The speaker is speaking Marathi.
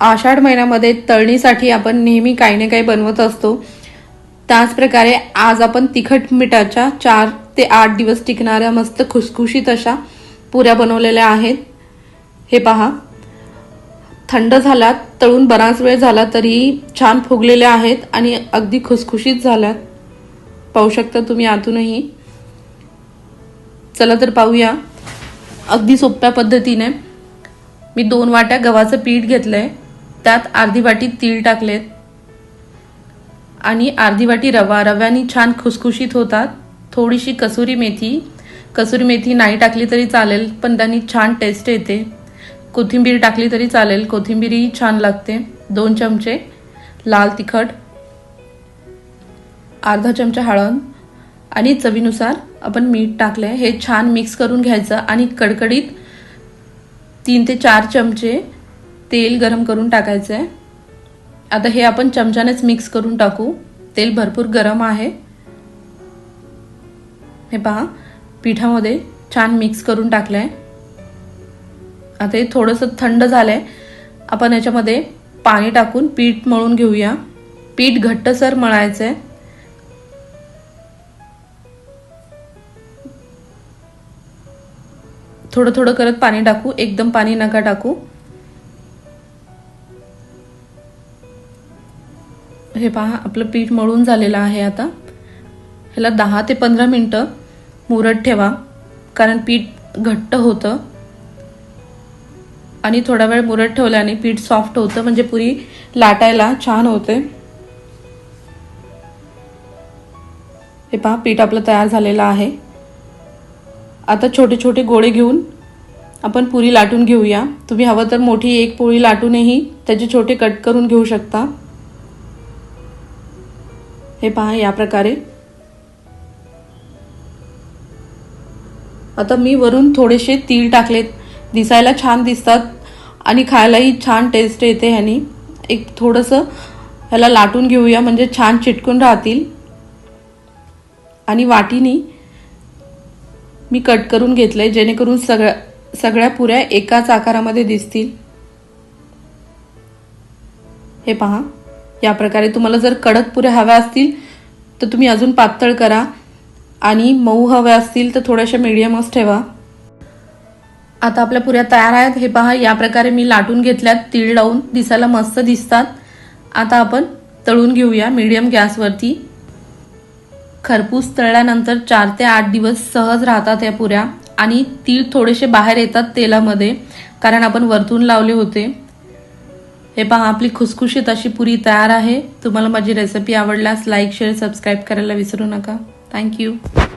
आषाढ महिन्यामध्ये तळणीसाठी आपण नेहमी काही ना काही बनवत असतो. त्याच प्रकारे आज आपण तिखट मिठाच्या चार ते आठ दिवस टिकणाऱ्या मस्त खुसखुशीत अशा पुऱ्या बनवलेल्या आहेत. हे पहा. थंड झाल्यात तळून बराच वेळ झाला तरी छान फुगलेल्या आहेत आणि अगदी खुसखुशीत झाल्यात. पाहू शकता तुम्ही आतूनही. चला तर पाहूया. अगदी सोप्या पद्धतीने. मी दोन वाट्या गव्हाचं पीठ घेतलं आहे त्यात अर्धी वाटी तीळ टाकलेत. आणि अर्धी वाटी रवा. रव्याने छान खुसखुशीत होतात. थोडीशी कसुरी मेथी. कसुरी मेथी नाही टाकली तरी चालेल पण त्यांनी छान टेस्ट येते. कोथिंबीर टाकली तरी चालेल. कोथिंबीरही छान लागते. दोन चमचे लाल तिखट अर्धा चमचा हळद आणि चवीनुसार आपण मीठ टाकले हे छान मिक्स करून घ्यायचं आणि कडकडीत तीन ते चार चमचे तेल गरम करून टाकायचं आहे आता हे आपण चमच्यानेच मिक्स करून टाकू. तेल भरपूर गरम आहे. हे पहा पिठामध्ये छान मिक्स करून टाकलं आहे आता हे थोडंसं थंड झालं आहे आपण याच्यामध्ये पाणी टाकून पीठ मळून घेऊया. पीठ घट्टसर मळायचं आहे थोडं थोडं करत पाणी टाकू. एकदम पाणी नका टाकू. हे पहा आपलं पीठ मळून झालेलं आहे आता. ह्याला दहा ते पंधरा मिनटं मुरत ठेवा कारण पीठ घट्ट होतं. आणि थोडा वेळ मुरत ठेवल्याने पीठ सॉफ्ट होतं म्हणजे पुरी लाटायला छान होते. हे पहा पीठ आपलं तयार झालेलं आहे. आता छोटे छोटे गोळे घेऊन आपण पुरी लाटून घेऊया. तुम्ही हवं तर मोठी एक पोळी लाटूनही त्याचे छोटे कट करून घेऊ शकता. हे पहा या प्रकारे. आता मी वरून थोडेसे तीळ टाकलेत. दिसायला छान दिसतात आणि खायलाही छान टेस्ट येते ह्यानी. एक थोडंसं ह्याला लाटून घेऊया म्हणजे छान चिटकून राहतील. आणि वाटीनी मी कट करून घेतलं आहे जेणेकरून सगळ्या सगळ्या पुऱ्या एकाच आकारामध्ये दिसतील. हे पहा. या प्रकारे तुम्हाला जर कडक पुऱ्या हव्या असतील तर तुम्ही अजून पातळ करा. आणि मऊ हव्या असतील तर थोड्याशा मिडियमच ठेवा. आता आपल्या पुऱ्या तयार आहेत. हे पहा या प्रकारे मी लाटून घेतल्यात. तीळ लावून दिसायला मस्त दिसतात. आता आपण तळून घेऊया मीडियम गॅसवरती. खरपूस तळल्यानंतर चार ते आठ दिवस सहज राहतात या पुऱ्या. आणि तीळ थोडेसे बाहेर येतात तेलामध्ये कारण आपण वरतून लावले होते. हे पहा आपली खुसखुशीत अशी पुरी तयार आहे. तुम्हाला माझी रेसिपी आवडल्यास लाईक शेअर सबस्क्राईब करायला विसरू नका. थँक्यू